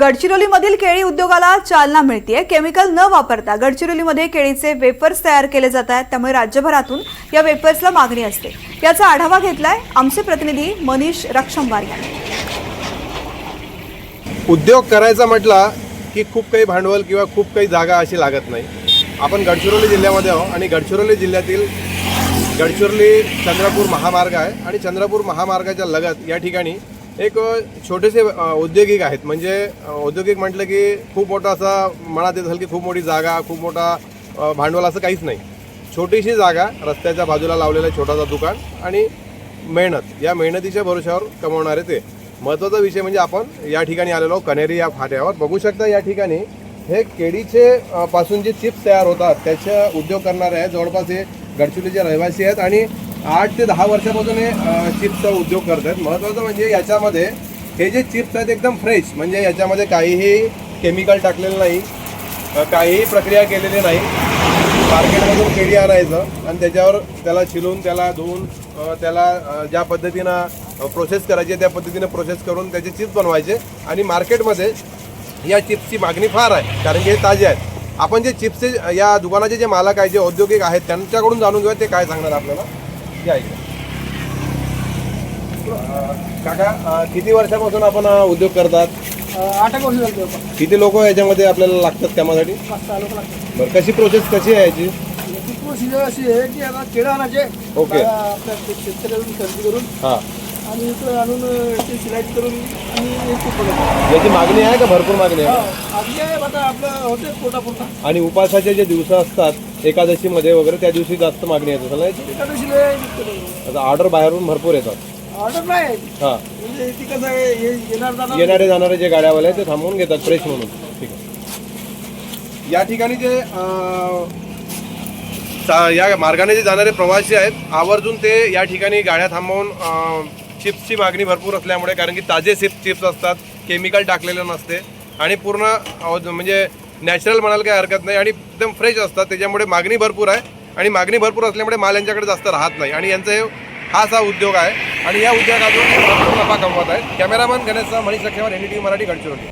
गडचिरोलीमधील केळी उद्योगाला चालना मिळतीये. केमिकल न वापरता गडचिरोलीमध्ये केळीचे वेफर्स तयार केले जात आहेत. त्यामुळे राज्यभरातून या वेफर्सला मागणी असते. याचा आढावा घेतलाय आमचे प्रतिनिधी मनीष रक्षमवार यांनी. उद्योग करायचा म्हटला की खूप काही भांडवल किंवा खूप काही जागा अशी लागत नाही. आपण गडचिरोली जिल्ह्यामध्ये आहोत आणि गडचिरोली जिल्ह्यातील गडचिरोली चंद्रपूर महामार्ग आहे आणि चंद्रपूर महामार्गाच्या लगत या ठिकाणी एक छोटेसे औद्योगिक आहेत. म्हणजे औद्योगिक म्हटलं की खूप मोठा असा मनात येत असेल की खूप मोठी जागा खूप मोठा भांडवल असं काहीच नाही. छोटीशी जागा रस्त्याच्या बाजूला लावलेलं छोटासा दुकान आणि मेहनत. या मेहनतीच्या भरोश्यावर कमवणारे ते. महत्त्वाचा विषय म्हणजे आपण या ठिकाणी आलेलो कनेरी या फाट्यावर. बघू शकता या ठिकाणी हे केळीचे पासून जे चिप्स तयार होतात त्याच्या उद्योग करणारे आहेत. जवळपास हे गडचिरोलीचे रहिवासी आहेत आणि आठ ते दहा वर्षापासून हे चिप्सचा उद्योग करत आहेत महत्त्वाचं म्हणजे याच्यामध्ये हे जे चिप्स आहेत एकदम फ्रेश म्हणजे याच्यामध्ये काहीही केमिकल टाकलेलं नाही काहीही प्रक्रिया केलेली नाही. मार्केटमधून केळी आणायचं आणि त्याच्यावर त्याला शिलून त्याला धुवून त्याला ज्या पद्धतीनं प्रोसेस करायची त्या पद्धतीनं प्रोसेस करून त्याचे चिप्स बनवायचे. आणि मार्केटमध्ये या चिप्सची मागणी फार आहे कारण की हे ताजे आहेत. आपण जे चिप्सचे या दुकानाचे जे मालक आहे जे औद्योगिक आहेत त्यांच्याकडून जाणून घेऊया ते काय सांगणार आपल्याला? या इकडे. अ, काका अ, किती वर्षापासून आपण हा उद्योग करतात? आठ एक वर्ष झाली किती लोक याच्यामध्ये आपल्याला लागतात कामासाठी पाच सहा लोक लागतात. बरं कशी प्रोसेस कशी आहे याची? याची प्रोसिजर अशी आहे की आता केळं आणायचे. ओके. आपल्या शेतकऱ्याकडून खरेदी करून हां. आणि इकडं आणून ते सिलाईट करून आणि हे बनवतो याची मागणी आहे का? भरपूर मागणी आहे. आधी आहे आता आपलं होते पोटा पोटा आणि उपासाचे जे दिवस असतात एकादशीमध्ये वगैरे त्या दिवशी जास्त मागणी येते चला याची एका दिवशी आता ऑर्डर बाहेरून भरपूर येतात. ऑर्डर नाही हां. म्हणजे ती कसं आहे हे येणार जाणार येणारे जाणारे जे गाड्यावाले आहेत ते थांबवून घेतात फ्रेश म्हणून. ठीक आहे. या ठिकाणी जे अं, चा- या मार्गाने जे जाणारे प्रवासी आहेत आवर्जून ते या ठिकाणी गाड्या थांबवून अं, चिप्सची मागणी भरपूर असल्यामुळे कारण की ताजे चिप्स चिप्स असतात केमिकल टाकलेलं नसते. आणि पूर्ण म्हणजे नॅचरल म्हणायला काही हरकत नाही आणि एकदम फ्रेश असतात. त्याच्यामुळे मागणी भरपूर आहे. आणि मागणी भरपूर असल्यामुळे माल यांच्याकडे जास्त राहत नाही. आणि यांचं हे हाच हा उद्योग आहे. आणि या उद्योगातून भरपूर नफा कमवत आहेत. कॅमेरामॅन गणेशचा मनीष लखेवर एन टी मराठी गडचिरोली.